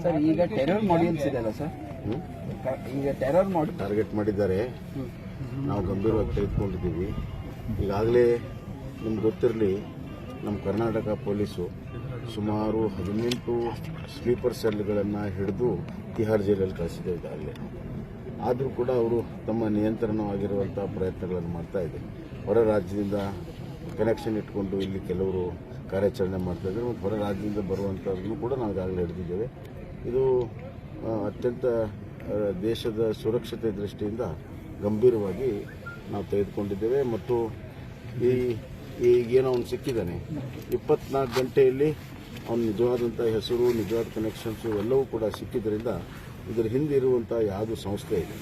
Sir ಈಗ terror modules ಇದೆಯಲ್ಲ sir? ಈಗ ಟೆರರ್ ಮಾಡಿ ಟಾರ್ಗೆಟ್ ಮಾಡಿದ್ದಾರೆ. ನಾವು ಗಂಭೀರವಾಗಿ ತೆಗೆದುಕೊಂಡಿದ್ದೀವಿ. ಈಗಾಗಲೇ ನಿಮ್ಗೆ ಗೊತ್ತಿರಲಿ ನಮ್ಮ ಕರ್ನಾಟಕ ಪೊಲೀಸು ಸುಮಾರು ಹದಿನೆಂಟು ಸ್ಲೀಪರ್ ಸೆಲ್ಗಳನ್ನು ಹಿಡಿದು ತಿಹಾರ್ ಜೈಲಲ್ಲಿ ಕಳಿಸಿದೆ ಈಗಾಗಲೇ. ಆದರೂ ಕೂಡ ಅವರು ತಮ್ಮ ನಿಯಂತ್ರಣವಾಗಿರುವಂಥ ಪ್ರಯತ್ನಗಳನ್ನು ಮಾಡ್ತಾ ಇದೆ. ಹೊರ ರಾಜ್ಯದಿಂದ ಕನೆಕ್ಷನ್ ಇಟ್ಕೊಂಡು ಇಲ್ಲಿ ಕೆಲವರು ಕಾರ್ಯಾಚರಣೆ ಮಾಡ್ತಾ ಇದ್ದಾರೆ. ಮತ್ತು ಹೊರ ರಾಜ್ಯದಿಂದ ಬರುವಂಥವ್ರನ್ನು ಕೂಡ ನಾವು ಈಗಾಗಲೇ ಹಿಡಿದಿದ್ದೇವೆ. ಇದು ಅತ್ಯಂತ ದೇಶದ ಸುರಕ್ಷತೆ ದೃಷ್ಟಿಯಿಂದ ಗಂಭೀರವಾಗಿ ನಾವು ತೆಗೆದುಕೊಂಡಿದ್ದೇವೆ. ಮತ್ತು ಈ ಈಗೇನೋ ಅವನು ಸಿಕ್ಕಿದ್ದಾನೆ. ಇಪ್ಪತ್ನಾಲ್ಕು ಗಂಟೆಯಲ್ಲಿ ಅವನ ನಿಜವಾದಂಥ ಹೆಸರು, ನಿಜವಾದ ಕನೆಕ್ಷನ್ಸು ಎಲ್ಲವೂ ಕೂಡ ಸಿಕ್ಕಿದ್ದರಿಂದ ಇದರ ಹಿಂದೆ ಇರುವಂಥ ಯಾವುದು ಸಂಸ್ಥೆ ಇದೆ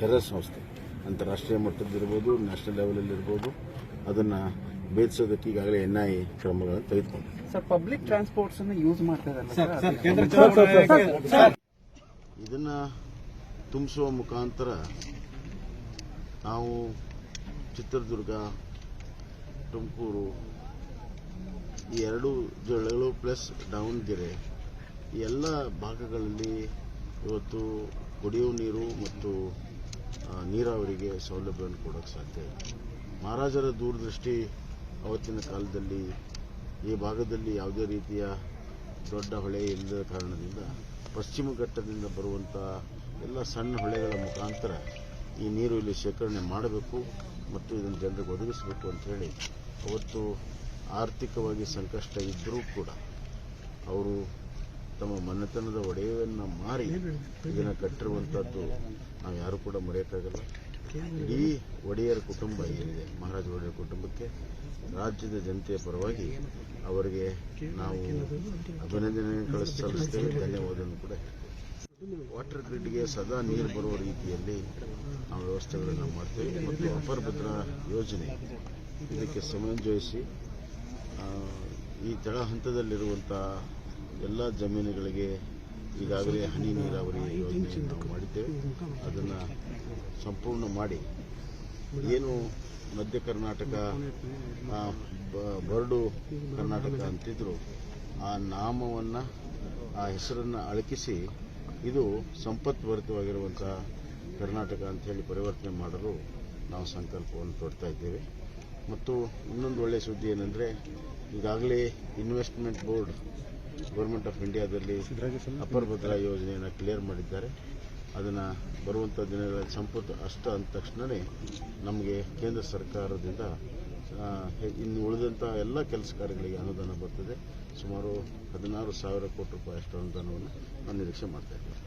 ಟೆರರ್ ಸಂಸ್ಥೆ. ಅಂತಾರಾಷ್ಟ್ರೀಯ ಮಟ್ಟದ್ದಿರ್ಬೋದು ನ್ಯಾಷನಲ್ ಲೆವೆಲಲ್ಲಿ ಇರ್ಬೋದು ಅದನ್ನು ಭೇದಿಸೋದಕ್ಕೆ ಈಗಾಗಲೇ ಎನ್ ಐ ಕ್ರಮಗಳನ್ನು ತೆಗೆದುಕೊಂಡಿದೆ ಸರ್ ಪಬ್ಲಿಕ್ ಟ್ರಾನ್ಸ್ಪೋರ್ಟ್ಸ್ ಅನ್ನು ಯೂಸ್ ಮಾಡ್ತಾ ಇದನ್ನ ತುಂಬಿಸುವ ಮುಖಾಂತರ ನಾವು ಚಿತ್ರದುರ್ಗ ತುಮಕೂರು ಈ ಎರಡು ಜಿಲ್ಲೆಗಳು ಪ್ಲಸ್ ದಾವಣಗೆರೆ ಈ ಎಲ್ಲ ಭಾಗಗಳಲ್ಲಿ ಇವತ್ತು ಕುಡಿಯುವ ನೀರು ಮತ್ತು ನೀರಾವರಿಗೆ ಸೌಲಭ್ಯವನ್ನು ಕೊಡೋಕೆ ಸಾಧ್ಯ ಇದೆ ಮಹಾರಾಜರ ದೂರದೃಷ್ಟಿ ಅವತ್ತಿನ ಕಾಲದಲ್ಲಿ ಈ ಭಾಗದಲ್ಲಿ ಯಾವುದೇ ರೀತಿಯ ದೊಡ್ಡ ಹೊಳೆ ಇಲ್ಲದ ಕಾರಣದಿಂದ ಪಶ್ಚಿಮ ಘಟ್ಟದಿಂದ ಬರುವಂಥ ಎಲ್ಲ ಸಣ್ಣ ಹೊಳೆಗಳ ಮುಖಾಂತರ ಈ ನೀರು ಇಲ್ಲಿ ಶೇಖರಣೆ ಮಾಡಬೇಕು ಮತ್ತು ಇದನ್ನು ಜನರಿಗೆ ಒದಗಿಸಬೇಕು ಅಂತ ಹೇಳಿ ಅವತ್ತು ಆರ್ಥಿಕವಾಗಿ ಸಂಕಷ್ಟ ಇದ್ದರೂ ಕೂಡ ಅವರು ತಮ್ಮ ಮನೆತನದ ಒಡೆಯವನ್ನು ಮಾರಿ ಇದನ್ನು ಕಟ್ಟಿರುವಂಥದ್ದು ನಾವು ಯಾರು ಕೂಡ ಮರೆಯೋಕ್ಕಾಗಲ್ಲ. ಇಡೀ ಒಡೆಯರ ಕುಟುಂಬ ಏನಿದೆ, ಮಹಾರಾಜ ಒಡೆಯರ ಕುಟುಂಬಕ್ಕೆ ರಾಜ್ಯದ ಜನತೆಯ ಪರವಾಗಿ ಅವರಿಗೆ ನಾವು ಅಭಿನಂದನೆ ಕಳಿಸ್ ಧನ್ಯವಾದವನ್ನು ಕೂಡ. ವಾಟರ್ ಗ್ರಿಡ್ಗೆ ಸದಾ ನೀರು ಬರುವ ರೀತಿಯಲ್ಲಿ ನಾವು ವ್ಯವಸ್ಥೆಗಳನ್ನು ಮಾಡ್ತೇವೆ ಮತ್ತು ಅಪರ ಭದ್ರಾ ಯೋಜನೆ ಇದಕ್ಕೆ ಸಮಂಜಯಿಸಿ ಈ ತಳ ಹಂತದಲ್ಲಿರುವಂಥ ಎಲ್ಲ ಜಮೀನುಗಳಿಗೆ ಈಗಾಗಲೇ ಹನಿ ನೀರಾವರಿ ಯೋಜನೆ ನಾವು ಮಾಡಿದ್ದೇವೆ. ಅದನ್ನು ಸಂಪೂರ್ಣ ಮಾಡಿ ಏನು ಮಧ್ಯ ಕರ್ನಾಟಕ ಬರಡು ಕರ್ನಾಟಕ ಅಂತಿದ್ರು, ಆ ನಾಮವನ್ನು, ಆ ಹೆಸರನ್ನು ಅಳಕಿಸಿ ಇದು ಸಂಪತ್ಭರಿತವಾಗಿರುವಂತಹ ಕರ್ನಾಟಕ ಅಂತ ಹೇಳಿ ಪರಿವರ್ತನೆ ಮಾಡಲು ನಾವು ಸಂಕಲ್ಪವನ್ನು ತೊಡ್ತಾ ಇದ್ದೇವೆ. ಮತ್ತು ಇನ್ನೊಂದು ಒಳ್ಳೆಯ ಸುದ್ದಿ ಏನಂದರೆ, ಈಗಾಗಲೇ ಇನ್ವೆಸ್ಟ್ಮೆಂಟ್ ಬೋರ್ಡ್ ಗೌರ್ಮೆಂಟ್ ಆಫ್ ಇಂಡಿಯಾದಲ್ಲಿ ಅಪ್ಪರ್ ಭದ್ರಾ ಯೋಜನೆಯನ್ನು ಕ್ಲಿಯರ್ ಮಾಡಿದ್ದಾರೆ. ಅದನ್ನು ಬರುವಂಥ ದಿನಗಳಲ್ಲಿ ಸಂಪುಟ ಅಷ್ಟ ಅಂದ ತಕ್ಷಣವೇ ನಮಗೆ ಕೇಂದ್ರ ಸರ್ಕಾರದಿಂದ ಇನ್ನು ಉಳಿದಂಥ ಎಲ್ಲ ಕೆಲಸ ಕಾರ್ಯಗಳಿಗೆ ಅನುದಾನ ಬರ್ತದೆ. ಸುಮಾರು ಹದಿನಾರು ಸಾವಿರ ಕೋಟಿ ರೂಪಾಯಿ ಅಷ್ಟು ಅನುದಾನವನ್ನು ನಾವು ನಿರೀಕ್ಷೆ ಮಾಡ್ತಾ ಇದ್ದೇವೆ.